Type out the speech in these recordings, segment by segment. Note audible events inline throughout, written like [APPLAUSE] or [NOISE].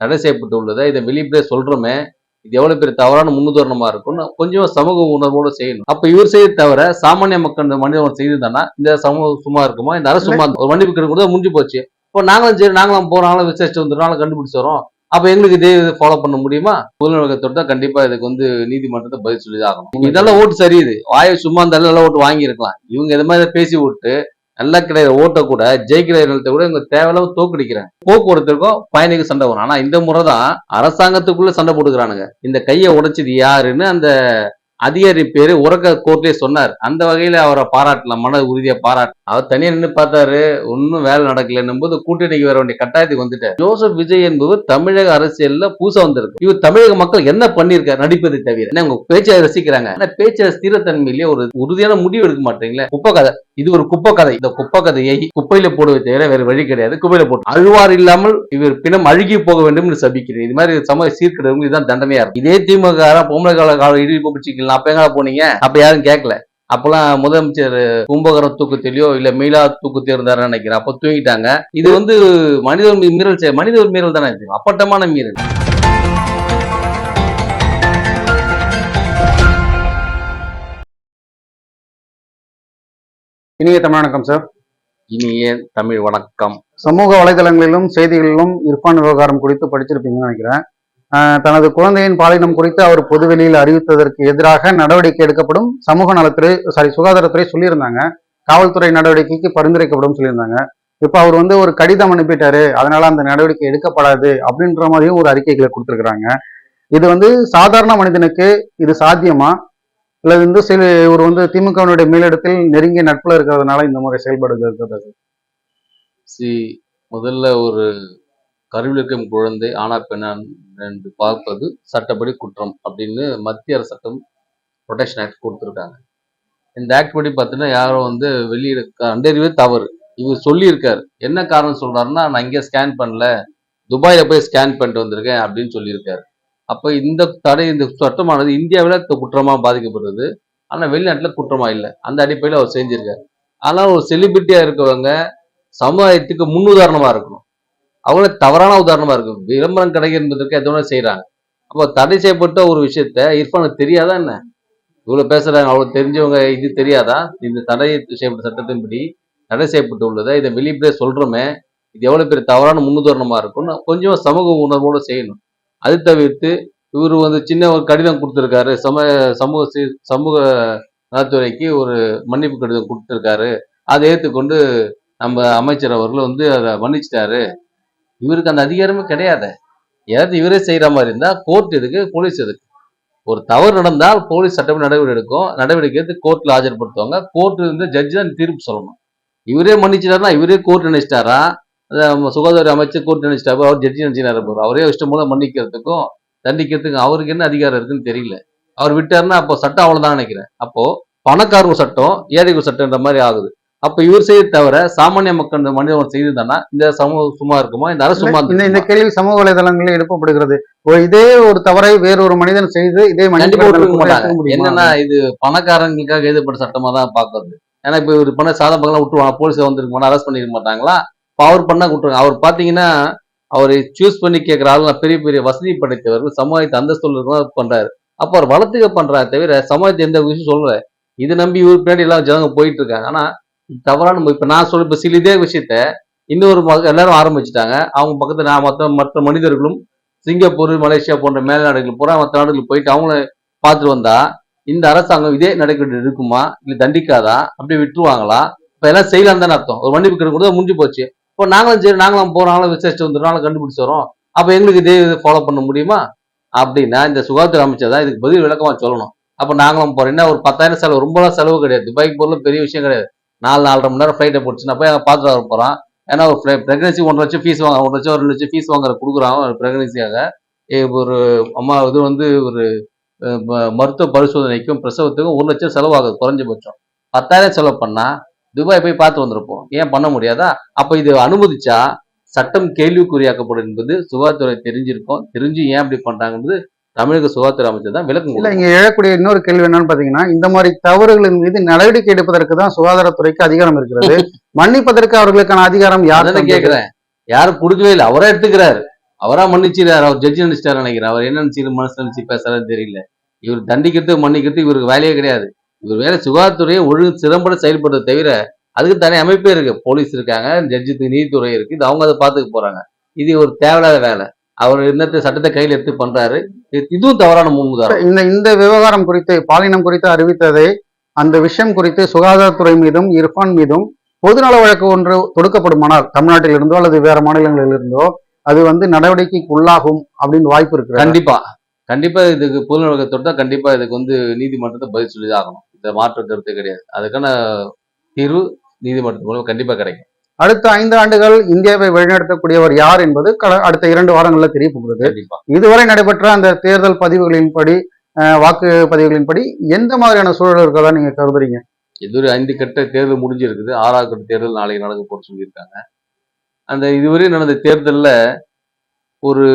தடை செய்யப்பட்டு உள்ளதை இதை வெளிப்படையா சொல்றோமே இது எவ்வளவு பெரிய தவறான முன்னுதாரணமா இருக்கும்னு கொஞ்சம் சமூக உணர்வோட செய்யணும். அப்ப இவர் செய்ய தவிர சாமானிய மக்கள் இந்த மனிதன் செய்திருந்தானா இந்த சமூகம் சும்மா இருக்குமா? இந்த அரசு சும்மா ஒரு மன்னிப்பு கிடைக்கிறது முடிஞ்சு போச்சு. இப்போ நாங்களும் சரி நாங்களும் போறாங்களும் விசாரிச்சு வந்துடும் கண்டுபிடிச்சு வரோம். அப்ப எங்களுக்கு இதே ஃபாலோ பண்ண முடியுமா? முதல்வரகத்தோட கண்டிப்பா இதுக்கு வந்து நீதிமன்றத்தை பதில் சொல்லி தான் ஆகணும். இதெல்லாம் ஓட்டு சரியுது வாயை சும்மா இருந்தாலும் நல்லா ஓட்டு வாங்கியிருக்கலாம். இவங்க இது மாதிரி பேசி விட்டு நல்லா கிடையாது ஓட்டை கூட ஜெயிக்கிற நிலத்தை கூட இவங்க தேவையில்லாம தோக்கடிக்கிறாங்க. போக்குவரத்துக்கும் பயணிக்கு சண்டை வரும். ஆனா இந்த முறை தான் அரசாங்கத்துக்குள்ள சண்டை போட்டுக்கிறானுங்க. இந்த கையை உடைச்சது யாருன்னு அந்த அதிகாரி பேரு உறக்க கோர்ட்லயே சொன்னார். அந்த வகையில அவரை பாராட்டலாம். மன உறுதியை பாராட்டு. அவர் தனியா நின்று பார்த்தாரு. ஒன்னும் வேலை நடக்கலன்னும் போது கூட்டணிக்கு வர வேண்டிய கட்டாயத்துக்கு வந்துட்டார். ஜோசப் விஜய் என்பவர் தமிழக அரசியல்ல பூசா வந்திருக்கு இவர் தமிழக மக்கள் என்ன பண்ணிருக்காரு நடிப்பதை தவிர. என்ன உங்க பேச்சை ரசிக்கிறாங்க? ஆனா பேச்சை ஸ்திரத்தன்மையிலேயே ஒரு உறுதியான முடிவு எடுக்க மாட்டீங்களே? உப்ப கதை. இது ஒரு குப்பை கதை இந்த குப்பை கதையை குப்பையில போடுவதை தவிர வேற வழி கிடையாது. குப்பையில போட்டு அழுவார் இல்லாமல் இவர் பிணம் அழுகி போக வேண்டும் என்று சபிக்கிறேன். இது மாதிரி சமூக சீர்கிடவங்க இதுதான் தண்டனையா இருக்கும். இதே திமுக பொம்பளை கால காலம் இடி பிடிச்சிக்கலாம் அப்ப எங்க போனீங்க? அப்ப யாரும் கேட்கல. அப்பெல்லாம் முதலமைச்சர் கும்பகரம் தூக்கத்திலயோ இல்ல மீளா தூக்கத்திலோ இருந்தாருன்னு நினைக்கிறேன். அப்ப தூங்கிட்டாங்க. இது வந்து மனித மீறல் செய்- மனித மீறல் தானே அப்பட்டமான மீறல். இனிய தமிழ் வணக்கம் சார் இனிய தமிழ் வணக்கம். சமூக வலைதளங்களிலும் செய்திகளிலும் இர்ஃபான் விவகாரம் குறித்து படிச்சிருப்பீங்கன்னு நினைக்கிறேன். தனது குழந்தையின் பாலினம் குறித்து அவர் பொதுவெளியில் அறிவித்ததற்கு எதிராக நடவடிக்கை எடுக்கப்படும் சமூக நலத்துறை சாரி சுகாதாரத்துறை சொல்லியிருந்தாங்க. காவல்துறை நடவடிக்கைக்கு பரிந்துரைக்கப்படும் சொல்லியிருந்தாங்க. இப்போ அவர் வந்து ஒரு கடிதம் அனுப்பிட்டாரு. அதனால அந்த நடவடிக்கை எடுக்கப்படாது அப்படின்ற மாதிரியும் ஒரு அறிக்கைகளை கொடுத்துருக்குறாங்க. இது வந்து சாதாரண மனிதனுக்கு இது சாத்தியமா? அல்லது வந்து சில இவர் வந்து திமுகவினுடைய மேலிடத்தில் நெருங்கிய நட்புல இருக்கிறதுனால இந்த முறை செயல்படுகிறது சி முதல்ல ஒரு கருவில் இருக்கும் குழந்தை ஆனா பெண்ணா என்று பார்ப்பது சட்டப்படி குற்றம் அப்படின்னு மத்திய அரசு சட்டம் ப்ரொடெக்ஷன் ஆக்ட் கொடுத்துருக்காங்க. இந்த ஆக்ட் படி பார்த்தீங்கன்னா யாரும் வந்து வெளியிட கண்டறிவே தவறு. இவர் சொல்லியிருக்காரு. என்ன காரணம் சொல்றாருன்னா நான் இங்கே ஸ்கேன் பண்ணல துபாயில போய் ஸ்கேன் பண்ணிட்டு வந்திருக்கேன் அப்படின்னு சொல்லியிருக்காரு. அப்போ இந்த தடை இந்த சட்டமானது இந்தியாவில் குற்றமாக பாதிக்கப்படுறது ஆனால் வெளிநாட்டில் குற்றமாக இல்லை. அந்த அடிப்படையில் அவர் செஞ்சிருக்காரு. ஆனால் ஒரு செலிபிரிட்டியாக இருக்கிறவங்க சமுதாயத்துக்கு முன்னுதாரணமா இருக்கணும். அவங்கள தவறான உதாரணமாக இருக்கும் விளம்பரம் கிடைக்கிறதுக்கு எதோ செய்கிறாங்க அப்போ தடை செய்யப்பட்ட ஒரு விஷயத்த இர்ஃபானுக்கு தெரியாதா என்ன? இவ்வளோ பேசுகிறாங்க அவ்வளோ தெரிஞ்சவங்க இது தெரியாதா? இந்த தடை செய்யப்பட்ட சட்டத்தின்படி தடை செய்யப்பட்டு உள்ளதை இதை வெளிப்படையா சொல்கிறோமே இது எவ்வளோ பெரிய தவறான முன்னுதாரணமாக இருக்கும்னு கொஞ்சம் சமூக உணர்வோடு செய்யணும். அது தவிர்த்து இவர் வந்து சின்ன ஒரு கடிதம் கொடுத்துருக்காரு. சம சமூக சீ- சமூக நலத்துறைக்கு ஒரு மன்னிப்பு கடிதம் கொடுத்துருக்காரு. அதை ஏற்றுக்கொண்டு நம்ம அமைச்சர் அவர்கள் வந்து அதை மன்னிச்சிட்டாரு. இவருக்கு அந்த அதிகாரமே கிடையாது. ஏதாவது இவரே செய்கிற மாதிரி இருந்தால் கோர்ட் எதுக்கு? போலீஸ் எதுக்கு? ஒரு தவறு நடந்தால் போலீஸ் சட்டப்படி நடவடிக்கை எடுக்கும். நடவடிக்கை எடுத்து கோர்ட்டில் ஆஜர்படுத்துவாங்க. கோர்ட் இருந்து ஜட்ஜி தான் தீர்ப்பு சொல்லணும். இவரே மன்னிச்சிட்டாருன்னா இவரே கோர்ட் நினைச்சிட்டாரா? சுகாதார அமைச்சர் கோர்ட் நினைச்சிட்டாரு அவர் ஜட்ஜி நினைச்சினாரு பாரு. அவரே இஷ்டம் போல மன்னிக்கிறதுக்கும் தண்டிக்கிறதுக்கும் அவருக்கு என்ன அதிகாரம் இருக்குன்னு தெரியல. அவர் விட்டாருன்னா அப்போ சட்டம் அவ்வளவுதான் நினைக்கிறேன். அப்போ பணக்காரங்க சட்டம் ஏழைக்கு சட்டம்ன்ற மாதிரி ஆகுது. அப்ப இவர் செய்ய தவிர சாமானிய மக்கள் இந்த மனிதன் செய்திருந்தானா இந்த சமூகம் சும்மா இருக்குமா? இந்த அரசு சும்மா இந்த? கேள்வி சமூக வலைதளங்களில் எழுப்பப்படுகிறது. இதே ஒரு தவறை வேறொரு மனிதன் செய்து இதே முடியுமா? என்னன்னா இது பணக்காரங்களுக்காக எழுதப்பட்ட சட்டமா தான் பாக்குறது ஏன்னா இப்ப இவர் பண்ண சாதா பக்கம் விட்டுருவாங்க. போலீஸ் வந்திருக்க அரெஸ்ட் பண்ணிருக்க மாட்டாங்களா? அவர் பண்ணா கொடுத்துருங்க. அவர் பாத்தீங்கன்னா அவர் சூஸ் பண்ணி கேட்கிற ஆள் பெரிய பெரிய வசதி படைத்தவர்கள் சமூகத்தை அந்த இருக்கவங்க பண்றாரு. அப்ப அவர் வளர்த்துக்க பண்றாரு தவிர சமூகத்தை எந்த விஷயம் சொல்ற இது நம்பி இவர் பின்னாடி எல்லாம் ஜனங்க போயிட்டு இருக்காங்க. ஆனா தவறான இப்போ இப்ப நான் சொல்ல இப்ப சில இதே விஷயத்த இன்னொரு எல்லாரும் ஆரம்பிச்சுட்டாங்க. அவங்க பக்கத்துல நான் மற்ற மற்ற மனிதர்களும் சிங்கப்பூர் மலேசியா போன்ற மேல்நாடுகள் பூரா மற்ற நாடுகளுக்கு போயிட்டு அவங்கள பார்த்துட்டு வந்தா இந்த அரசாங்கம் இதே நடக்கிட்டு இருக்குமா இல்லை தண்டிக்காதா? அப்படியே விட்டுருவாங்களா? இப்போ எல்லாம் செய்யலாம் தானே அர்த்தம். ஒரு மன்னிப்பு கிடைக்கும் முடிஞ்சு போச்சு. இப்போ நாங்களும் சரி நாங்களும் போறோம் நாங்களும் விசாரிச்சு வந்துடும் நாங்களும் கண்டுபிடிச்சு வரோம் அப்போ எங்களுக்கு இதே ஃபாலோ பண்ண முடியுமா? அப்படின்னா இந்த சுகாதார அமைச்சர் தான் இதுக்கு பதில் விளக்கமாக சொல்லணும். அப்போ நாங்களும் போகிறோம் என்ன ஒரு பத்தாயிரம் செலவு? ரொம்பலாம் செலவு கிடையாது. துபாய்க்கு போறது பெரிய விஷயம் கிடையாது. நாலு நாலரை மணி நேரம் ஃப்ளைட்டை போட்டுச்சுன்னா போய் அங்கே பார்த்துட்டு வர ஏன்னா ஒரு ப்ரெக்னன்சி ஒன்றரை லட்சம் ஃபீஸ் வாங்க ஒரு லட்சம் ஒரு லட்சம் ஃபீஸ் வாங்குற கொடுக்குறான் ப்ரெக்னன்சியாக ஒரு அம்மா இது வந்து ஒரு மருத்துவ பரிசோதனைக்கும் பிரசவத்துக்கும் ஒரு லட்சம் செலவாகுது குறைஞ்சபட்சம். பத்தாயிரம் செலவு பண்ணால் துபாய் போய் பார்த்து வந்திருப்போம். ஏன் பண்ண முடியாதா? அப்ப இது அனுமதிச்சா சட்டம் கேள்விக்குறியாக்கப்படும் என்பது சுகாதாரத்துறை தெரிஞ்சிருக்கும். தெரிஞ்சு ஏன் அப்படி பண்றாங்கன்றது தமிழக சுகாதார அமைச்சர் தான் விளக்கம் இல்ல. இங்க எழக்கூடிய இன்னொரு கேள்வி என்னன்னு பாத்தீங்கன்னா இந்த மாதிரி தவறுகளின் மீது நடவடிக்கை எடுப்பதற்கு தான் சுகாதாரத்துறைக்கு அதிகாரம் இருக்கிறது. [LAUGHS] மன்னிப்பதற்கு அவர்களுக்கான அதிகாரம் யார் அதானே கேக்குறேன். யாரும் கொடுக்கவே இல்லை. அவரே எடுத்துக்கிறாரு. அவரா மன்னிச்சிடாரு அவர் ஜட்ஜி நினைச்சிட்டாரு நினைக்கிறேன். அவர் என்ன நினைச்சு மனசு நினைச்சு பேசுறாருன்னு தெரியல. இவர் தண்டிக்கிறது மன்னிக்கிறது இவருக்கு வேலையே கிடையாது. இவர் வேலை சுகாதாரத்துறையை ஒழுங்கு சிறம்பட செயல்படுறத தவிர அதுக்கு தனி அமைப்பே இருக்கு. போலீஸ் இருக்காங்க ஜட்ஜி நீதித்துறை இருக்கு. இது அவங்க அதை பார்த்துக்க போறாங்க. இது ஒரு தேவையில்லாத வேலை. அவர் என்னத்தை சட்டத்தை கையில் எடுத்து பண்றாரு. இது- இதுவும் தவறான முன்னுதாரணம். இந்த இந்த விவகாரம் குறித்து பாலினம் குறித்து அறிவித்ததை அந்த விஷயம் குறித்து சுகாதாரத்துறை மீதும் இர்ஃபான் மீதும் பொதுநல வழக்கு ஒன்று தொடுக்கப்படுமானால் தமிழ்நாட்டில் இருந்தோ அல்லது வேற மாநிலங்களில் இருந்தோ அது வந்து நடவடிக்கைக்கு உள்ளாகும் அப்படின்னு வாய்ப்பு இருக்கு கண்டிப்பா. கண்டிப்பா இதுக்கு பொதுநலத்தை தொட்டா கண்டிப்பா இதுக்கு வந்து நீதிமன்றத்தை பதில் சொல்லி ஆகணும். மாற்று கருத்து கிடையாது. அதுக்கான தீர்வு நீதிமன்றத்து மூலம் கண்டிப்பா கிடைக்கும். அடுத்த ஐந்து ஆண்டுகள் இந்தியாவை வழிநடத்தக்கூடியவர் யார் என்பது அடுத்த இரண்டு வாரங்களில் தெரிய போகிறது இதுவரை நடைபெற்ற அந்த தேர்தல் பதிவுகளின்படி வாக்கு பதிவுகளின்படி எந்த மாதிரியான சூழல் இருக்கதா நீங்க கருதுறீங்க? இதுவரை ஐந்து கட்ட தேர்தல் முடிஞ்சிருக்குது. ஆறாவது கட்ட தேர்தல் நாளைக்கு நடக்க போட்டு சொல்லியிருக்காங்க. அந்த இதுவரை நடந்த தேர்தல்ல ஒரு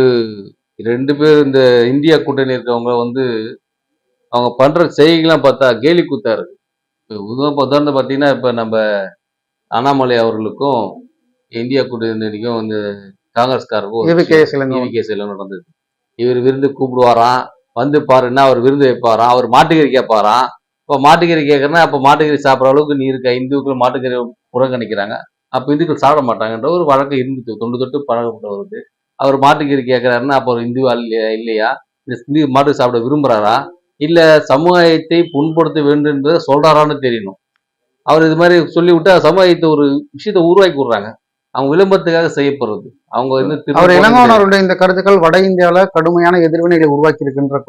ரெண்டு பேர் இந்த இந்தியா கூட்டணி இருக்கவங்க வந்து அவங்க பண்ற செய்கைகள்லாம் பார்த்தா கேலி கூத்தா இருக்கு உதாரணம் பார்த்தீங்கன்னா இப்ப நம்ம அண்ணாமலை அவர்களுக்கும் இந்தியா கூட்டணிக்கும் வந்து காங்கிரஸ்காரருக்கும் நடந்தது. இவர் விருந்து கூப்பிடுவாராம் வந்து பாருன்னா அவர் விருந்து வைப்பாராம் அவர் மாட்டுக்கறி கேட்பாராம் இப்போ மாட்டுக்கறி கேட்கறனா அப்போ மாட்டுக்கறி சாப்பிட்ற அளவுக்கு நீ இருக்க இந்துக்கள் மாட்டுக்கறி புறக்கணிக்கிறாங்க. அப்போ இந்துக்கள் சாப்பிட மாட்டாங்கன்ற ஒரு வழக்கம் இருந்துச்சு. தொண்டு தொட்டு பழகப்பட்டவருக்கு. அவர் மாட்டுக்கறி கேட்கறாருன்னா அப்போ ஒரு இந்து இல்லையா? இந்த இந்து மாட்டு சாப்பிட விரும்புறாரா? இல்ல சமுதாயத்தை புண்படுத்த வேண்டும் என்பதை சொல்றாரான்னு தெரியணும். அவர் இது மாதிரி சொல்லி விட்டா சமுதாயத்தை ஒரு விஷயத்தை உருவாக்கி விடுறாங்க. அவங்க விளம்பரத்துக்காக செய்யப்படுறது. அவங்க வந்து அவர் அவருடைய இந்த கருத்துக்கள் வட இந்தியால கடுமையான எதிர்வினைகளை உருவாக்கி இருக்கின்ற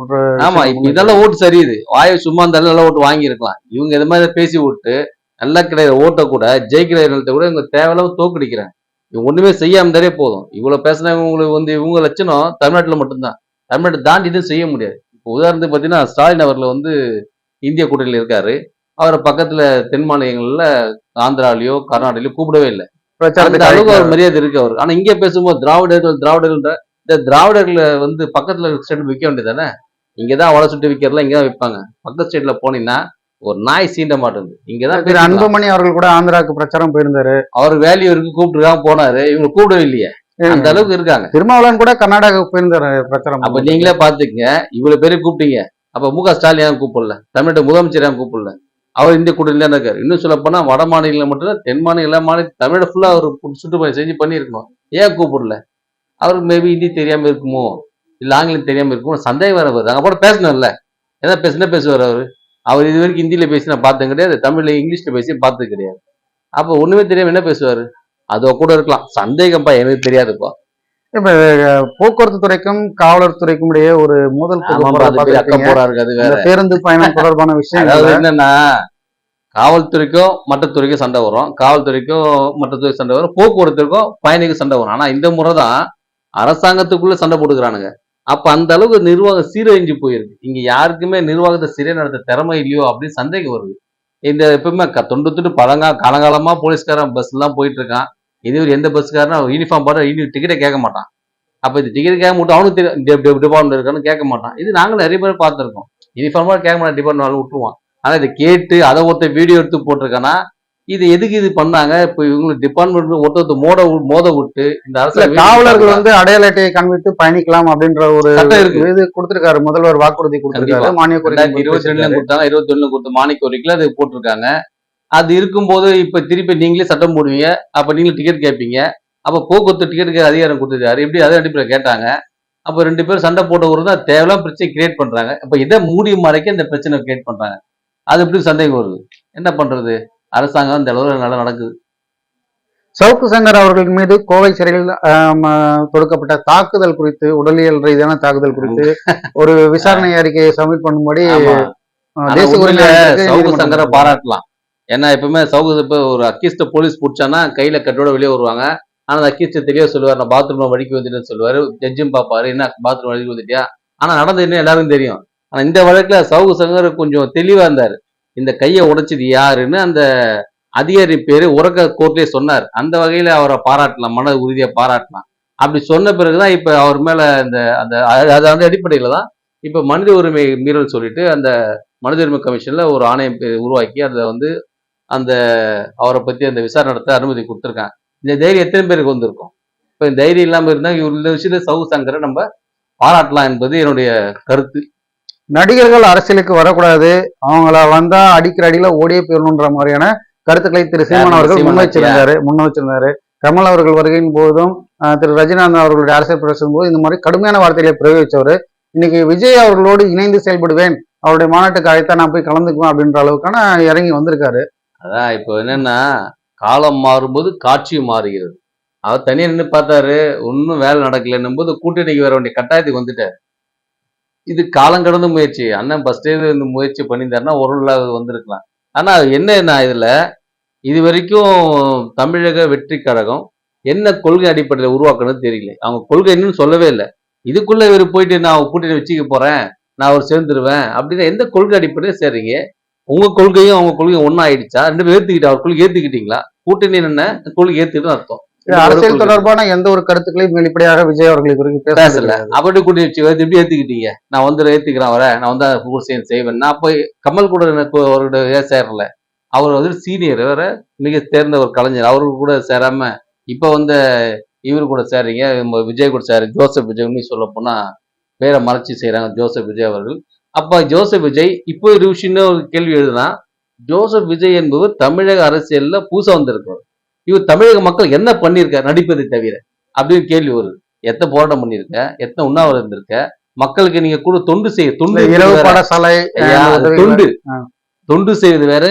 ஆமா இதெல்லாம் ஓட்டு சரியுது வாயை சும்மா இருந்தாலும் நல்லா ஓட்டு வாங்கியிருக்கலாம். இவங்க இது மாதிரி பேசி விட்டு நல்லா கிடையாது ஓட்டை கூட ஜெயிக்கிற நிலத்தை கூட இவங்க தேவையில்லாம தோக்கடிக்கிறாங்க. இவங்க ஒண்ணுமே செய்யாம இருந்தாலே போதும். இவ்வளவு பேசினவங்க உங்களுக்கு வந்து இவங்க லட்சணம் தமிழ்நாட்டுல மட்டும்தான். தமிழ்நாட்டை தாண்டி எதுவும் செய்ய முடியாது. உதாரணத்துக்கு பாத்தீங்கன்னா ஸ்டாலின் அவர்கள் வந்து இந்திய கூட்டணியில் இருக்காரு. அவரை பக்கத்துல தென் மாநிலங்கள்ல ஆந்திராலயோ கர்நாடகையிலயோ கூப்பிடவே இல்லை. அந்த அளவுக்கு மரியாதை இருக்கு அவர் ஆனா இங்க பேசும்போது திராவிடர்கள் திராவிடர்கள் இந்த திராவிடர்களை வந்து பக்கத்துல ஸ்டேட் விற்க வேண்டியதானே? இங்கதான் வள சுட்டு விற்கிறதுலாம் இங்கதான் விற்பாங்க. பக்கத்து ஸ்டேட்ல போனீங்கன்னா ஒரு நாய் சீண்ட மாட்டேங்குது. இங்கதான். அன்புமணி அவர்கள் கூட ஆந்திராவுக்கு பிரச்சாரம் போயிருந்தாரு. அவர் வேல்யூ இருக்கு கூப்பிட்டுருக்காங்க போனாரு. இவங்க கூப்பிடவே இல்லையே. அந்த அளவுக்கு இருக்காங்க. திருமாவளவன் கூட கர்நாடகாவுக்கு போயிருந்தாரு பிரச்சாரம் அப்ப நீங்களே பாத்துக்கங்க இவ்வளவு பேரை கூப்பிட்டீங்க. அப்ப மு க ஸ்டாலின் ஏன் கூப்பிடல? தமிழ்நாட்டு முதலமைச்சர் ஏன் கூப்பிடல? அவர் இந்திய கூட்டணியில இருக்காரு. இன்னும் சொல்ல போனா வட மாநிலம் மட்டும் தென் மாநிலம் எல்லா மாநிலம் தமிழை ஃபுல்லா அவர் சுற்றுப்பயணம் செஞ்சு பண்ணியிருக்கணும். ஏன் கூப்பிடல? அவருக்கு மேபி ஹிந்தி தெரியாம இருக்குமோ? இல்ல ஆங்கிலம் தெரியாம இருக்குமோ? சந்தேகம் வேற வருது. அங்க போட பேசணும்ல. ஏதாவது பேசினா பேசுவார் அவரு? அவர் இது வரைக்கும் ஹிந்தியில பேசி நான் பார்த்தது கிடையாது தமிழ்ல இங்கிலீஷ்ல பேசி பார்த்தது கிடையாது. அப்ப ஒண்ணுமே தெரியாம என்ன பேசுவாரு? அது கூட இருக்கலாம். சந்தேகம்ப்பா எனக்கு தெரியாதுப்பா. இப்ப போக்குவரத்து துறைக்கும் காவலர் துறைக்கும் இடையே ஒரு மோதல் பேருந்து பயணம் தொடர்பான விஷயம் அதாவது என்னன்னா காவல்துறைக்கும் மற்ற துறைக்கும் சண்டை வரும். காவல்துறைக்கும் மற்ற துறை சண்டை வரும். போக்குவரத்துக்கும் பயணிக்கும் சண்டை வரும். ஆனா இந்த முறை தான் அரசாங்கத்துக்குள்ள சண்டை போட்டுக்கிறானுங்க. அப்ப அந்த அளவுக்கு நிர்வாகம் சீரழிஞ்சு போயிருக்கு. இங்க யாருக்குமே நிர்வாகத்தை சரியா நடத்த திறமை இல்லையோ அப்படின்னு சந்தேகம் வருது. இந்த எப்பவுமே தொண்டு தொட்டு பழங்கா காலங்காலமா போலீஸ்காரன் பஸ் எல்லாம் போயிட்டு இருக்கான். இதுவரை எந்த பஸ்காரனும் யூனிஃபார்ம் போட டிக்கெட்டே கேட்க மாட்டான். அப்ப இது டிக்கெட் கேட்க மட்டும் அவனுக்கு தெரியும் டிபார்ட்மெண்ட் இருக்கான்னு கேட்க மாட்டான். இது நாங்களும் நிறைய பேர் பார்த்துருக்கோம். யூனிஃபார்மா கேட்க மாட்டான் டிபார்ட்மெண்ட் விட்டுருவான். ஆனா இதை கேட்டு அதை ஒருத்தர் வீடியோ எடுத்து போட்டிருக்கானா இது எதுக்கு இது பண்ணாங்க? இப்போ இவங்களுக்கு டிபார்ட்மெண்ட் ஒருத்தர் மோத வி- மோத விட்டு இந்த அரசு காவலர்கள் வந்து அடையாள அட்டையை காண்பித்து பயணிக்கலாம் அப்படின்ற ஒரு சட்டம் இருக்கு இது கொடுத்திருக்காரு. முதல்வர் வாக்குறுதி கொடுத்திருக்காரு. மானிய இருபத்தி ரெண்டுல கொடுத்தாங்க. இருபத்தி ஒண்ணுல கொடுத்த மானிக்க வரைக்கும் அது போட்டிருக்காங்க. அது இருக்கும்போது இப்ப திருப்பி நீங்களே சட்டம் போடுவீங்க. அப்ப நீங்களும் டிக்கெட் கேட்பீங்க. அப்ப போக்குவரத்து டிக்கெட்டுக்கு அதிகாரம் கொடுத்துருக்காரு எப்படி அதே அடிப்படையில் கேட்டாங்க. அப்ப ரெண்டு பேரும் சண்டை போட்ட ஒரு தான் தேவையில்லாம பிரச்சனை கிரியேட் பண்றாங்க. அப்ப இதை மூடி மறைக்க இந்த பிரச்சனை கிரியேட் பண்றாங்க. அது எப்படி சந்தேகம் வருது? என்ன பண்றது? அரசாங்கம் இந்த அளவுல நல்லா நடக்குது. சவுக்கு சங்கர் அவர்கள் மீது கோவை சிறையில் தொடுக்கப்பட்ட தாக்குதல் குறித்து உடலியல் ரீதியான தாக்குதல் குறித்து [LAUGHS] ஒரு விசாரணை அறிக்கையை சப்மிட் பண்ணும்படி தேசிய சவுக்கு சங்கரை பாராட்டலாம். ஏன்னா எப்பவுமே சவுக்கு இப்போ ஒரு அக்கீஸ்ட்டை போலீஸ் பிடிச்சானா கையில கட்டோட வெளியே வருவாங்க. ஆனா அந்த அக்கிஸ்ட சொல்லுவார் நான் பாத்ரூம்ல வழிக்கு வந்துட்டேன்னு சொல்லுவாரு. ஜட்ஜும் பாப்பாரு என்ன பாத்ரூம் வழிக்கு வந்துட்டியா? ஆனா நடந்தது என்ன எல்லாருக்கும் தெரியும். ஆனா இந்த வழக்குல சவுகு சங்கர் கொஞ்சம் தெளிவா இருந்தார். இந்த கையை உடைச்சது யாருன்னு அந்த அதிகாரி பேரு உறக்க கோர்ட்லயே சொன்னார். அந்த வகையில அவரை பாராட்டலாம் மன உறுதியாக பாராட்டலாம். அப்படி சொன்ன பிறகுதான் இப்ப அவர் மேல இந்த அந்த அது- அந்த அடிப்படையில தான் இப்ப மனித உரிமை மீறல் சொல்லிட்டு அந்த மனித உரிமை கமிஷன்ல ஒரு ஆணையம் உருவாக்கி அதை வந்து அந்த அவரை பத்தி அந்த விசாரணை நடத்த அனுமதி கொடுத்துருக்காங்க. இந்த தைரியம் எத்தனை பேருக்கு வந்திருக்கும்? இப்ப தைரியம் இல்லாம இருந்தா இவர் இந்த விஷயத்துல சவு சங்கரை நம்ம பாராட்டலாம் என்பது என்னுடைய கருத்து. நடிகர்கள் அரசியலுக்கு வரக்கூடாது. அவங்கள வந்தா அடிக்கிற அடியில ஓடியே போயிடணுன்ற மாதிரியான கருத்துக்களை திரு சீமான் அவர்கள் முன் வச்சிருந்தாரு முன் வச்சிருந்தாரு கமல் அவர்கள் வருகையின் போதும் திரு ரஜினிகாந்த் அவர்களுடைய அரசியல் பிரவேசம் போது இந்த மாதிரி கடுமையான வார்த்தைகளை பிரயோகிச்சவர். இன்னைக்கு விஜய் அவர்களோடு இணைந்து செயல்படுவேன். அவருடைய மாநாட்டுக்கு அழைத்தா நான் போய் கலந்துக்குவேன் அப்படின்ற அளவுக்கான இறங்கி வந்திருக்காரு. அதான் இப்போ என்னன்னா காலம் மாறும்போது காட்சியும் மாறுகிறது. அவர் தனியாக நின்று பார்த்தாரு ஒன்றும் வேலை நடக்கலைன்னும் போது கூட்டணிக்கு வர வேண்டிய கட்டாயத்துக்கு வந்துட்டார். இது காலம் கடந்த முயற்சி. அண்ணன் ஃபர்ஸ்டே இந்த முயற்சி பண்ணியிருந்தாருன்னா ஒரு நாள் வந்திருக்கலாம். ஆனால் என்ன இதில் இது வரைக்கும் தமிழக வெற்றி கழகம் என்ன கொள்கை அடிப்படையில் உருவாக்கணும்னு தெரியல. அவங்க கொள்கை என்னன்னு சொல்லவே இல்லை. இதுக்குள்ளே இவர் போயிட்டு நான் கூட்டணி வச்சுக்க போகிறேன் நான் அவர் சேர்ந்துருவேன் அப்படின்னு எந்த கொள்கை அடிப்படையில் சரிங்க உங்க கொள்கையும் அவங்க கொள்கையும் ஒண்ணா ஆயிடுச்சா ரெண்டு பேரும் ஏத்துக்கிட்டா அவர் கொள்கை ஏத்துக்கிட்டீங்களா? கூட்டணி என்ன கொள்கை ஏத்துக்கிட்டு அர்த்தம். அரசியல் தொடர்பான எந்த ஒரு கருத்துக்களையும் வெளிப்படையாக விஜய் அவர்கள் வரைக்கும் பேசல. அப்படி கூட்டி எப்படி ஏத்துக்கிட்டீங்க. நான் வந்து ஏத்துக்கிறேன் வர நான் வந்து சேர்ந்து செய்வேன். நான் போய் கமல் கூட எனக்கு அவரோட சேரல. அவர் வந்து சீனியர் வேற மிக தேர்ந்த ஒரு கலைஞர். அவரு கூட சேராம இப்ப வந்து இவரு கூட சேரீங்க. விஜய் கூட சேர. ஜோசப் விஜய்னு சொல்ல போனா பேரை மறைச்சு செய்றாங்க ஜோசப் விஜய் அவர்கள். அப்ப ஜோசப் விஜய் இப்போ ஒரு விஷயம் ஒரு கேள்வி எழுதுனா ஜோசப் விஜய் என்பவர் தமிழக அரசியல்ல புதுசா வந்திருக்கார் இவர் தமிழக மக்கள் என்ன பண்ணியிருக்கார் நடிப்பதை தவிர? அப்படின்னு கேள்வி வருது. எத்தனை போராட்டம் பண்ணிருக்க எத்தனை உண்ணாவிரதம் இருந்திருக்க மக்களுக்கு நீங்க கூட தொண்டு செய்ய தொண்டு இரவு. பாடசாலை. தொண்டு. தொண்டு செய்யறது வேற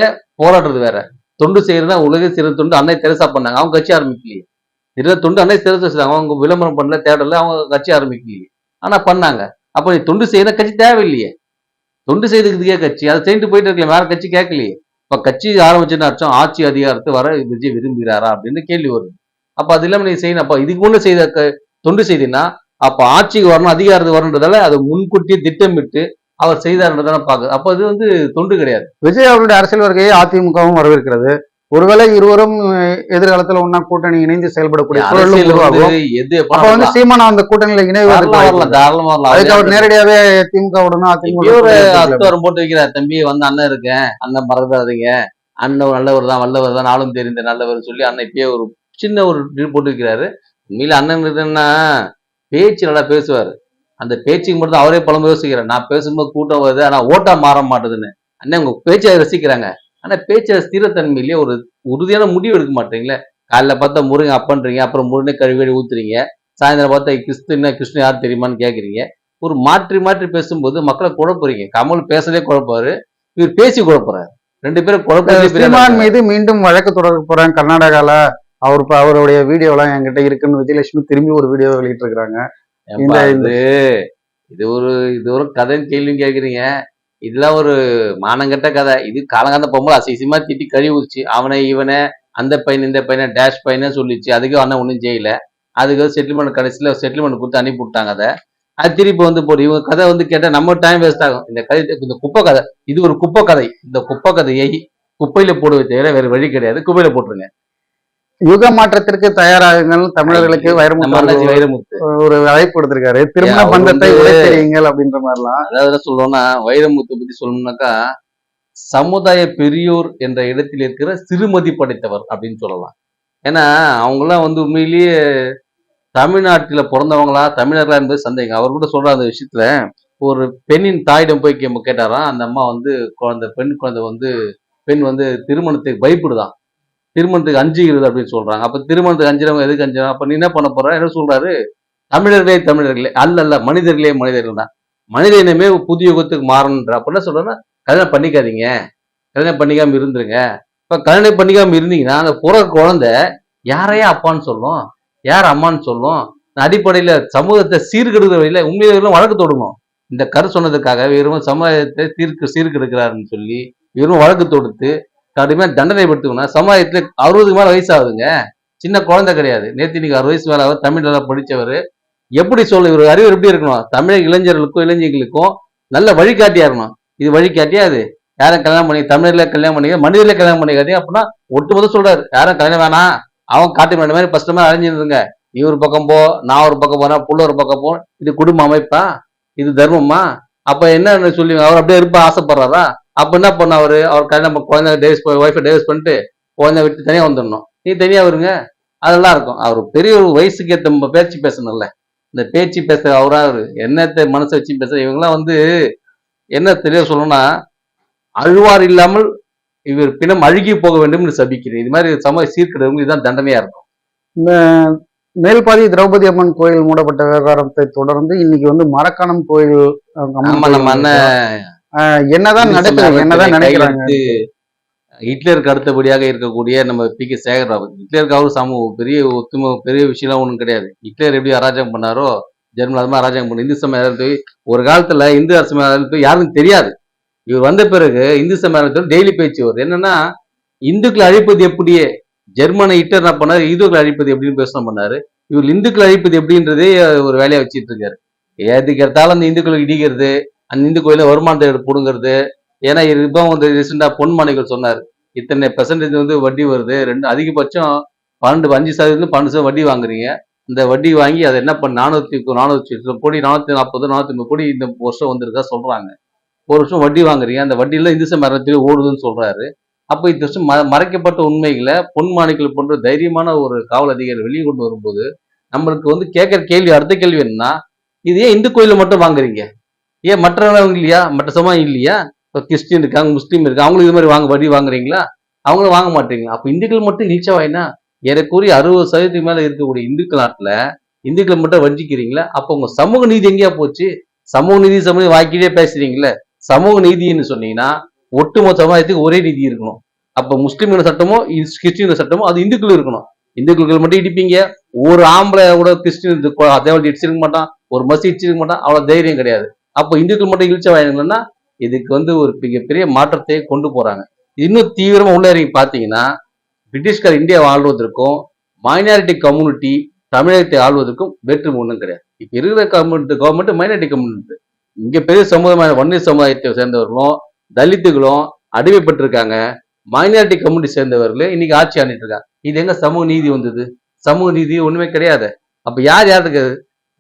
போராடுறது வேற. தொண்டு செய்யறதுனா உலக சிறந்த தொண்டு. அன்னை தெரசா பண்ணாங்க. அவங்க கட்சி ஆரம்பிக்கலையே. இதுல தொண்டு அன்னை தெரசா செய்றாங்க அவங்க விளம்பரம் பண்ணல தேடல அவங்க கட்சி ஆரம்பிக்கலையே. ஆனா பண்ணாங்க. அப்ப நீ தொண்டு செய்யற கட்சி தேவையில்லையே. தொண்டு செய்துக்கிறதுக்கே கட்சி. அதை செய்துட்டு போயிட்டு இருக்கல வேற கட்சி கேட்கலையே. இப்ப கட்சி ஆரம்பிச்சுன்னு அர்த்தம் ஆட்சி அதிகாரத்தை வர விஜய் விரும்புகிறாரா அப்படின்னு கேள்வி வருது. அப்ப அது இல்லாம நீ செய்யணும். அப்ப இதுக்கு முன்ன செய்த க- தொண்டு செய்தினா அப்ப ஆட்சிக்கு வரணும் அதிகாரத்துக்கு வரணுன்றதால அதை முன்கூட்டியே திட்டமிட்டு அவர் செய்தார்ன்றதான பாக்குது அப்ப அது வந்து தொண்டு கிடையாது. விஜய் அவருடைய அரசியல் வருகையை அதிமுகவும் வரவேற்கிறது. ஒருவேளை இருவரும் எதிர்காலத்துல ஒன்னா கூட்டணி இணைந்து செயல்படக்கூடிய அப்ப வந்து சீமான் அந்த கூட்டணியில இணைவதற்கு. தாராளமா அதுக்கு அவர் நேரடியாவே இப்பயே ஒரு அதிமுக போட்டு வைக்கிறார். தம்பி வந்து அண்ணன் இருக்கேன். அண்ணன் மறந்துடாதீங்க. அண்ணன் நல்லவர் தான் வல்லவர் தான். நாளும் தெரிந்த நல்லவர் சொல்லி அண்ணன் இப்பயே ஒரு சின்ன ஒரு போட்டு வைக்கிறாரு. உண்மையில அண்ணன் என்னன்னா பேச்சு நல்லா பேசுவாரு. அந்த பேச்சுக்கு மட்டும் அவரே பழம் யோசிக்கிறார். நான் பேசும்போது கூட்டம் வருது ஆனா ஓட்டா மாற மாட்டுதுன்னு. அண்ணன் உங்க பேச்சை ரசிக்கிறாங்க. ஆனா பேச்ச ஸ்திரத்தன்மையிலேயே ஒரு உறுதியான முடிவு எடுக்க மாட்டீங்களே? காலைல பார்த்தா முருகன் அப்பன்றீங்க அப்புறம் முருகனை கழுவி ஊத்துறீங்க சாயந்தரம் பார்த்தா கிறிஸ்துன்னா கிருஷ்ணன் யார் தெரியுமான்னு கேக்குறீங்க. ஒரு மாற்றி மாற்றி பேசும்போது மக்களை குழப்புறீங்க. கமல் பேசலே குழப்பாரு இவர் பேசி குழப்புறாரு. ரெண்டு பேரும் குழப்பம் மீது மீண்டும் வழக்கு தொடர போறாங்க கர்நாடகால அவர் அவருடைய வீடியோ எல்லாம் என்கிட்ட இருக்குன்னு விஜயலட்சுமி திரும்பி ஒரு வீடியோ வெளியிட்டு இருக்காங்க இந்த இது? இது ஒரு இது ஒரு கதைன்னு கேள்வி கேக்குறீங்க. இதெல்லாம் ஒரு மானங்கட்ட கதை. இது காலங்காந்த பொம்பளை அசிசியமா திட்டி கழுவி அவனை இவனை அந்த பையன் இந்த பையனை டேஷ் பையனை சொல்லிச்சு. அதுக்கு அண்ணன் ஒன்றும் செய்யல. அதுக்கு செட்டில்மெண்ட் கடைசியில் செட்டில்மெண்ட் கொடுத்து அனுப்பி விட்டாங்க அதை. அது திருப்பி வந்து போடு. இவங்க கதை வந்து கேட்டால் நம்ம டைம் வேஸ்ட் ஆகும். இந்த கதை இந்த குப்பை கதை இது ஒரு குப்பை கதை. இந்த குப்பை கதையை குப்பையில போடுவதை தவிர வேறு வழி கிடையாது. குப்பையில போட்டுருங்க. யுக மாற்றத்திற்கு தயாராகுங்கள். தமிழர்களுக்கு வைரமுத்து வைரமுத்து. ஒரு அழைப்பு கொடுத்திருக்காரு திருமண பந்தத்தை உடைத்தெறியுங்கள் அப்படின்ற மாதிரிலாம். அதாவது சொல்றோம்னா வைரமுத்து பத்தி சொல்லணும்னாக்கா சமுதாய பெரியோர் என்ற இடத்தில் இருக்கிற சிறுமதி படைத்தவர் அப்படின்னு சொல்லலாம். ஏன்னா அவங்களாம் வந்து உண்மையிலேயே தமிழ்நாட்டில் பிறந்தவங்களா தமிழர்களா என்பது சந்தேகம். அவர் கூட சொல்ற அந்த விஷயத்துல ஒரு பெண்ணின் தாயிடம் போய் கேட்டாராம் அந்த அம்மா வந்து குழந்தை பெண் குழந்தை வந்து பெண் வந்து திருமணத்துக்கு பயப்படுதான் திருமணத்துக்கு அஞ்சுகிறது அப்படின்னு சொல்றாங்க. அப்ப திருமணத்துக்கு அஞ்சுறவங்க எதுக்கு அஞ்சு? அப்ப நீ என்ன பண்ண போற? என்ன சொல்றாரு? தமிழர்களே தமிழர்களே அல்ல அல்ல மனிதர்களே மனிதர்கள் தான். மனித இனமே புதிய யுகத்துக்கு மாறணுன்ற. அப்ப என்ன சொல்றேன்னா கல்யாணம் பண்ணிக்காதீங்க. கல்யாணம் பண்ணிக்காம இருந்துருங்க. இப்ப கல்யாணம் பண்ணிக்காம இருந்தீங்கன்னா அந்த புற குழந்தை யாரையா அப்பான்னு சொல்லும்? யார் அம்மான்னு சொல்லும்? அடிப்படையில சமூகத்தை சீர்கெடுக்கிற வழியில உண்மையிலும் வழக்கு தொடுக்கணும். இந்த கரு சொன்னதுக்காக வெறும் சமுதாயத்தை சீர்க்கு சீர்கெடுக்கிறாருன்னு சொல்லி வெறும் வழக்கு தொடுத்து கடுமையா தண்டனை படுத்துக்கணும் சமுதாயத்துல அறுபதுக்கு மேல வயசாகுதுங்க. சின்ன குழந்தை கிடையாது. நேற்று இன்னைக்கு அறுபது வயசு மேலே ஆகுது, தமிழ் நல்லா படித்தவர் எப்படி சொல்ல இவர் அறிவு எப்படி இருக்கணும்? தமிழக இளைஞர்களுக்கும் இளைஞர்களுக்கும் நல்ல வழிகாட்டியா இருக்கணும். இது வழிகாட்டியா அது யாரும் கல்யாணம் பண்ணி தமிழர்ல கல்யாணம் பண்ணி மனிதர்ல கல்யாணம் பண்ணிக்காதீங்க அப்படின்னா ஒட்டுமொத்த சொல்றாரு. யாரும் கல்யாணம் வேணாம். அவன் காட்டு மேட மாதிரி ஃபர்ஸ்ட் மாதிரி அழிஞ்சிருந்துங்க நீ ஒரு பக்கம் போ நான் ஒரு பக்கம் போறேன் புள்ள ஒரு பக்கம் போ. இது குடும்ப அமைப்பா? இது தர்மமா? அப்ப என்ன சொல்லி அவர் அப்படியே இருப்ப ஆசைப்படுறாரா? அப்ப என்ன பண்ண அவரு? அவர் கல்யாணம் பண்ண- குழந்தை டேஸ் ஒய்ஃபை டேஸ் பண்ணிட்டு குழந்தை விட்டு தனியா வந்துடணும். நீ தனியா வருங்க அதெல்லாம் இருக்கும். அவர் பெரிய ஒரு வயசுக்கு ஏற்ற பேச்சு பேசணும்ல. இந்த பேச்சு பேச அவரா அவரு. என்னத்தை மனசை வச்சு பேச இவங்கெல்லாம் வந்து என்ன தெரிய சொல்லணும்னா அழுவார் இல்லாமல் இவர் பிணம் அழுகி போக வேண்டும் சபிக்கிறேன். இது மாதிரி சமூக சீர்கிடவங்க இதுதான் தண்டனையா இருக்கும். இந்த மேல்பாதி திரௌபதி அம்மன் கோயில் மூடப்பட்ட விவகாரத்தை தொடர்ந்து இன்னைக்கு வந்து மரக்காணம் கோயில் நம்ம அண்ணன் என்னதான் நடக்குது என்னதான் நினைக்கிறாங்க? ஹிட்லருக்கு அடுத்தபடியாக இருக்கக்கூடிய நம்ம பி கே சேகர்ராவ். ஹிட்லருக்கு அவரு சமூக பெரிய ஒத்துமை பெரிய விஷயம்லாம் ஒன்றும் கிடையாது. ஹிட்லர் எப்படி அராஜகம் பண்ணாரோ ஜெர்மன் அது மாதிரி அராஜகம் பண்ணு இந்து சமயத்தை ஒரு காலத்துல இந்து அரசு யாருக்கும் தெரியாது. இவர் வந்த பிறகு இந்து சமயத்தில் டெய்லி பேச்சு வருது என்னன்னா இந்துக்களை அழிப்பது எப்படியே ஜெர்மனை ஹிட்லர் என்ன பண்ணாரு? இந்துக்களை அழிப்பது எப்படின்னு பேசணும் பண்ணாரு. இவர் இந்துக்களை அழிப்பது எப்படின்றதே ஒரு வேலையா வச்சிட்டு இருக்காரு. எதுக்கு எடுத்தாலும் அந்த இந்துக்களை இடிக்கிறது அந்த இந்து கோயிலில் வருமானத்தை எடுத்து ஏன்னா இப்போ வந்து ரீசெண்டாக பொன் மாணிகள் சொன்னார். இத்தனை பெர்சன்டேஜ் வந்து வட்டி வருது. ரெண்டு அதிகபட்சம் பன்னெண்டு அஞ்சு சதவீதம் பன்னெண்டு சதவீதம் வட்டி வாங்குறீங்க. இந்த வட்டி வாங்கி அதை என்ன பண்ண நானூற்றி நானூற்றி கோடி நானூற்றி நாற்பது நானூற்றி முப்பது கோடி இந்த வருஷம் வந்திருக்கா சொல்கிறாங்க ஒரு வருஷம் வட்டி வாங்குறீங்க. அந்த வட்டியில் இந்து மரத்தில் ஓடுதுன்னு சொல்கிறாரு அப்போ இந்த வருஷம் ம மறைக்கப்பட்ட உண்மைகளை பொன் மாணிக்கல் போன்ற தைரியமான ஒரு காவல் அதிகாரி வெளியே கொண்டு வரும்போது நம்மளுக்கு வந்து கேட்குற கேள்வி அடுத்த கேள்வி என்னன்னா இது ஏன் இந்து கோயிலில் மட்டும் வாங்குறீங்க? ஏன் மற்றவங்க இல்லையா? மற்ற சமயம் இல்லையா? இப்போ கிறிஸ்டின் இருக்காங்க முஸ்லீம் இருக்காங்க அவங்களும் இது மாதிரி வாங்க வடி வாங்குறீங்களா? அவங்களும் வாங்க மாட்டீங்களா? அப்போ இந்துக்கள் மட்டும் நீச்சவாயினா ஏறக்குறி அறுபது சதவீதத்துக்கு மேலே இருக்கக்கூடிய இந்துக்கள் நாட்டில் இந்துக்களை மட்டும் வஞ்சிக்கிறீங்களா? அப்போ உங்கள் சமூக நீதி எங்கேயா போச்சு? சமூக நீதி சமூக வாக்கிட்டே பேசுறீங்களே சமூக நீதின்னு சொன்னீங்கன்னா ஒட்டுமொத்த சமுதாயத்துக்கு ஒரே நீதி இருக்கணும். அப்போ முஸ்லீம்கள் சட்டமோ கிறிஸ்டின் சட்டமோ அது இந்துக்கள் இருக்கணும். இந்துக்கள் மட்டும் இடிப்பீங்க. ஒரு ஆம்பளை கூட கிறிஸ்டின் அதே இடிச்சிருக்க மாட்டான் ஒரு மசி இடிச்சிருக்க மாட்டான் அவ்வளோ தைரியம் கிடையாது. அப்போ இந்துக்கள் மட்டும் இழிச்ச வாங்கினா இதுக்கு வந்து ஒரு மிகப்பெரிய மாற்றத்தை கொண்டு போறாங்க. இன்னும் தீவிரமா உள்ள இறங்கி பார்த்தீங்கன்னா பிரிட்டிஷ்கார் இந்தியா ஆள்வதற்கும் மைனாரிட்டி கம்யூனிட்டி தமிழகத்தை ஆள்வதற்கும் வேற்றுமை ஒன்றும் கிடையாது. இப்போ இருக்கிற கம்யூனிட்டி கவர்மெண்ட் மைனாரிட்டி கம்யூனிட்டி இங்க பெரிய சமுதாயமான வன்னிய சமுதாயத்தை சேர்ந்தவர்களும் தலித்துகளும் அடிமைப்பட்டிருக்காங்க. மைனாரிட்டி கம்யூனிட்டி சேர்ந்தவர்களே இன்னைக்கு ஆட்சி ஆண்டிட்டு இருக்காங்க. இது எங்க சமூக நீதி வந்தது? சமூக நீதி ஒண்ணுமே கிடையாது. அப்ப யார் யாருக்கு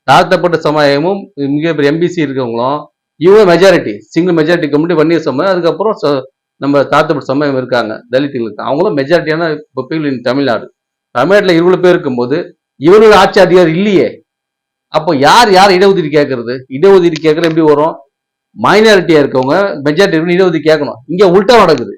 தாழ்த்தப்பட்ட சமுதாயமும் மிகப்பெரிய எம்பிசி இருக்கவங்களும் இவங்க majority single majority community Vanniyar சமுதாயம் அதுக்கப்புறம் நம்ம தாழ்த்தப்பட்ட சமுதாயம் இருக்காங்க தலித்துகளுக்கு. அவங்களும் மெஜாரிட்டியான இப்போ people தமிழ்நாடு. தமிழ்நாட்டில் இவ்வளோ பேர் இருக்கும்போது இவரோட ஆட்சி அதிகாரம் இல்லையே. அப்போ யார் யார் இடஒதுக்கீடு கேட்கறது? இடஒதுக்கீடு கேட்கறது எப்படி வரும்? மைனாரிட்டியா இருக்கவங்க மெஜாரிட்டி இடஒதுக்கீடு கேட்கணும். இங்கே உல்ட்டா நடக்குது.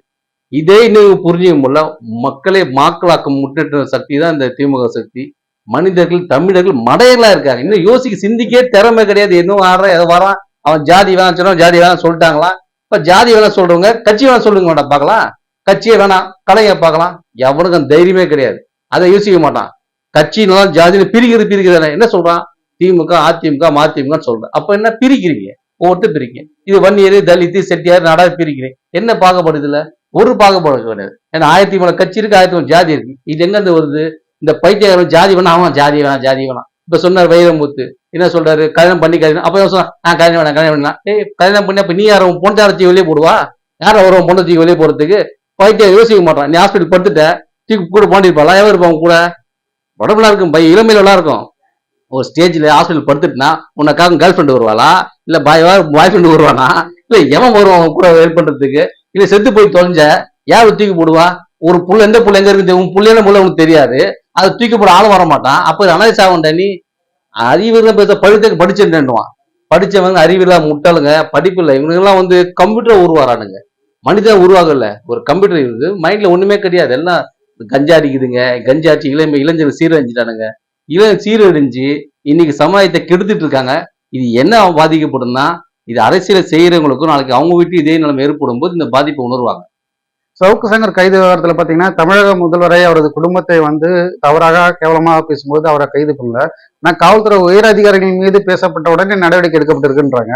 இதே இன்னும் புரிஞ்சுக்க முடியல. மக்களை மாக்களாக்க முன்னேற்ற சக்தி தான் இந்த திமுக சக்தி. மனிதர்கள் தமிழர்கள் மடையர்களா இருக்காங்க. இன்னும் யோசிக்க சிந்திக்கே திறமை கிடையாது. இன்னும் ஆடுறான் எதை வரான். அவன் ஜாதி வேணாம் சொன்னா ஜாதி வேணாம் சொல்லிட்டாங்களா? இப்ப ஜாதி வேணாம் சொல்றவங்க கட்சி வேணாம் சொல்லுங்க வேண்டாம் பார்க்கலாம். கட்சியை வேணாம் கலைஞர் பார்க்கலாம். எவனுக்கும் அந்த தைரியமே கிடையாது. அதை யோசிக்க மாட்டான். கட்சியினாலும் ஜாதியில பிரிக்கிறது பிரிக்கிறது என்ன சொல்றான்? திமுக அதிமுக மதிமுக சொல்றேன். அப்ப என்ன பிரிக்கிறீங்க? ஒவ்வொருத்தர் பிரிக்கிறீங்க. இது வன்னியர் தலித்து செட்டியார் நாடா பிரிக்கிறேன் என்ன பார்க்கப்படுது இதுல? ஒரு பாகுபாடு கிடையாது. ஏன்னா ஆயிரத்தி மூணு கட்சி இருக்கு ஆயிரத்தி மூணு ஜாதி இருக்கு. இது எங்க இருந்து வருது? இந்த பைத்தியக்காரன் ஜாதி வேணாம் அவன் ஜாதி வேணாம் ஜாதி வேணாம். இப்ப சொன்னார் வைரமுத்து. என்ன சொல்றாரு? கல்யாணம் பண்ணி கல்யாணம் அப்ப சொன்னா ஆ கல்யாணம் வேணாம் கல்யாணம் வேணாம். ஏய் கல்யாணம் பண்ணி அப்ப நீ யாரும் உன் பொண்ணு தூக்கி வெளியே போடுவா? யார் வரும் பொண்ணை தூக்கி வெளியே போறதுக்கு பைத்தியம் யோசிக்க மாட்டான். நீ ஹாஸ்பிட்டல் படுத்துட்ட தூக்கி கூட போண்டிருப்பாளா எவன் இருப்பான் உன் கூட? உடம்புலாம் இருக்கும் பை. இளமையிலாம் இருக்கும். ஒரு ஸ்டேஜ்ல ஹாஸ்பிட்டல் படுத்துட்டுனா உனக்காக கேர்ள் ஃப்ரெண்டு வருவாளா? இல்ல பாய் பாய் ஃப்ரெண்டு வருவானா? இல்ல எவன் வருவான் உன் கூட ஹெல்ப் பண்றதுக்கு? இல்ல செத்து போய் தொலைஞ்ச யார் தூக்கி போடுவா? ஒரு புள்ள எந்த புள்ள எங்க இருக்குது? உன் புள்ளையான புள்ள உனக்கு தெரியாது. அதை தூக்கி போட ஆளும் வர மாட்டான் அப்போ அனாதை சாவண்டா நீ. அறிவியல் பேச படித்த படிச்சுட்டுவான் படிச்சவங்க அறிவியலா முட்டாளுங்க படிப்பு இல்லை. இவனுங்கெல்லாம் வந்து கம்ப்யூட்டர் உருவாரானுங்க மனிதன் உருவாகல. ஒரு கம்ப்யூட்டர் இருக்குது. மைண்ட்ல ஒண்ணுமே கிடையாது. எல்லாம் கஞ்சா அடிக்குதுங்க. கஞ்சா அடிச்சு இளமை இளைஞர்கள் சீரழிஞ்சிட்டானுங்க. இளம் சீரழிஞ்சு இன்னைக்கு சமுதாயத்தை கெடுத்துட்டு இருக்காங்க. இது என்ன பாதிக்கப்படும்னா இது அரசியலை செய்யறவங்களுக்கும் நாளைக்கு அவங்க வீட்டு இதே நிலைமை ஏற்படும் போது இந்த பாதிப்பை உணர்வாங்க. சவுக்கு சங்கர் கைது விவகாரத்துல பாத்தீங்கன்னா தமிழக முதல்வரை அவரது குடும்பத்தை வந்து தவறாக கேவலமாக பேசும்போது அவரை கைது பண்ணல. ஆனா காவல்துறை உயர் அதிகாரிகள் மீது பேசப்பட்ட உடனே நடவடிக்கை எடுக்கப்பட்டிருக்குன்றாங்க.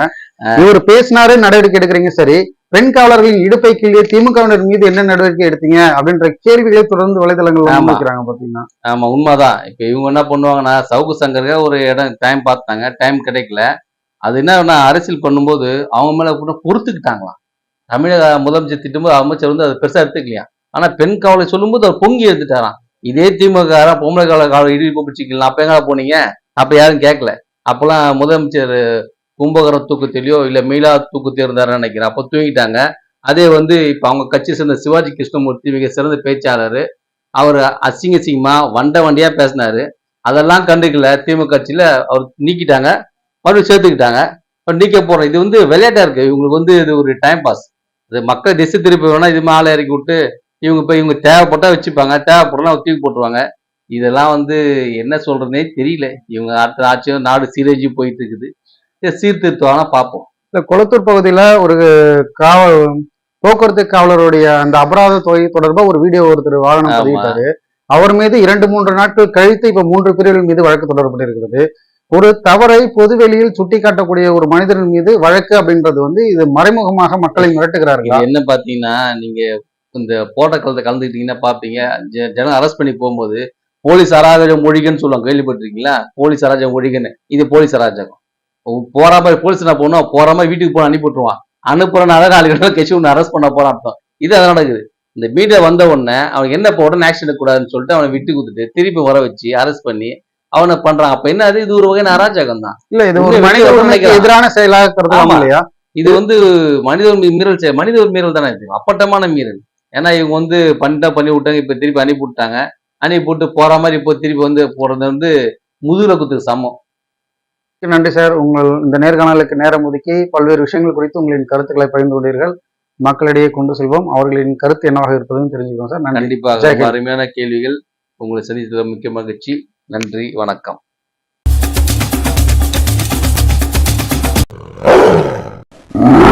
இவர் பேசினாரு நடவடிக்கை எடுக்கிறீங்க சரி. பெண் காவலர்களின் இடுப்பை கீழே திமுகவினர் மீது என்ன நடவடிக்கை எடுத்தீங்க அப்படின்ற கேள்விகளை தொடர்ந்து வலைதளங்கள்ல ஆமா. முன்வைக்கிறாங்க பாத்தீங்கன்னா. ஆமா உண்மைதான். இப்ப இவங்க என்ன பண்ணுவாங்கன்னா சவுக்கு சங்கருக்கு ஒரு இடம் டைம் பார்த்தாங்க டைம் கிடைக்கல. அது என்ன அரசியல் பண்ணும்போது அவங்க மேல கூட பொறுத்துக்கிட்டாங்களாம். தமிழக முதலமைச்சர் திட்டும்போது அமைச்சர் வந்து அதை பெருசா எடுத்துக்கலையா? ஆனா பெண் காவலை சொல்லும்போது அவர் பொங்கி எடுத்துட்டாராம். இதே திமுக பொம்பளை காவலை காவலை இடிப்பு பிடிச்சிக்கலாம் அப்ப எங்கே போனீங்க? அப்ப யாரும் கேட்கல. அப்பெல்லாம் முதலமைச்சர் கும்பகரம் தூக்கத்திலையோ இல்ல மீளா தூக்கத்திலயோ இருந்தாருன்னு நினைக்கிறேன். அப்ப தூங்கிட்டாங்க. அதே வந்து இப்ப அவங்க கட்சி சேர்ந்த சிவாஜி கிருஷ்ணமூர்த்தி மிக சிறந்த பேச்சாளர். அவர் அசிங்க அசிங்கமா வண்ட வண்டியா பேசினாரு. அதெல்லாம் கண்டுக்கல. திமுக கட்சியில அவர் நீக்கிட்டாங்க. மறுபடியும் சேர்த்துக்கிட்டாங்க. இப்போ நீக்க போறோம். இது வந்து விளையாட்டா இருக்கு. இவங்களுக்கு வந்து இது ஒரு டைம் பாஸ் இது மக்கள் திசை திருப்பி வேணா இது மேலே இறக்கி விட்டு இவங்க இப்போ இவங்க தேவைப்பட்டா வச்சுப்பாங்க தேவைப்படலாம் தூக்கி போட்டுருவாங்க. இதெல்லாம் வந்து என்ன சொல்றதுனே தெரியல. இவங்க அடுத்த ஆட்சியும் நாடு சீரழிஞ்சு போயிட்டு இருக்குது. இதை சீர்திருத்தம் பார்ப்போம். இந்த கொளத்தூர் பகுதியில ஒரு காவல் போக்குவரத்து காவலருடைய அந்த அபராத தொகை தொடர்பா ஒரு வீடியோ ஒருத்தர் வாகனம். பதிவிட்டாரு. அவர் மீது இரண்டு மூன்று நாட்கள் கழித்து இப்ப மூன்று பிரிவுகள் மீது வழக்கு தொடரப்பட்டிருக்கிறது. ஒரு தவறை பொதுவெளியில் சுட்டிக்காட்டக்கூடிய ஒரு மனிதன் மீது வழக்கு அப்படின்றது வந்து இது மறைமுகமாக மக்களை மிரட்டுகிறார்கள்? என்ன பாத்தீங்கன்னா நீங்க இந்த போராட்டக்காலத்தை கலந்துக்கிட்டீங்கன்னா பாப்பீங்க ஜனம் அரெஸ்ட் பண்ணி போகும்போது போலீஸ் அராஜகம் மொழிகன்னு சொல்லுவாங்க கேள்விப்பட்டிருக்கீங்களா? போலீஸ் அராஜகம் மொழிகன்னு இது போலீஸ் அராஜகம். போற மாதிரி போலீஸ் என்ன போகணும் போற மாதிரி வீட்டுக்கு போன அனுப்பி விட்டுருவான். அனுப்புறனால நாளைக்கு கட்சி ஒன்று அரெஸ்ட் பண்ண போறான் அர்த்தம் இது அதான் நடக்குது. இந்த மீடியா வந்த உடனே அவன் என்ன போடணும் ஆக்ஷன் எடுக்கக்கூடாதுன்னு சொல்லிட்டு அவனை விட்டு கொடுத்துட்டு திருப்பி வர வச்சு அரெஸ்ட் பண்ணி அவனை பண்றான். அப்ப என்ன அது? இது ஒரு வகையான அராஜகம் தான் இல்ல இது ஒரு மனித. எதிரான செயலாக. இல்லையா? இது வந்து மனித மீறல் செய- மனித மீறல் தானே இது? அப்பட்டமான மீறல். ஏன்னா இவங்க வந்து பண்ணிட்டா பண்ணி விட்டாங்க இப்ப திருப்பி அனுப்பி விட்டாங்க. அனுப்பி போட்டு போற மாதிரி இப்போ திருப்பி வந்து போறது வந்து முதுகுல குத்துக்கு சமம். நன்றி சார். உங்கள் இந்த நேர்காணலுக்கு நேரம் ஒதுக்கி பல்வேறு விஷயங்கள் குறித்து உங்களின் கருத்துக்களை பகிர்ந்து கொண்டீர்கள். மக்களிடையே கொண்டு செல்வோம். அவர்களின் கருத்து என்னவாக இருப்பதுன்னு தெரிஞ்சுக்கோம் சார். கண்டிப்பாக. அருமையான கேள்விகள். உங்களை சந்தித்தது மிக்க மகிழ்ச்சி. நன்றி வணக்கம். Oh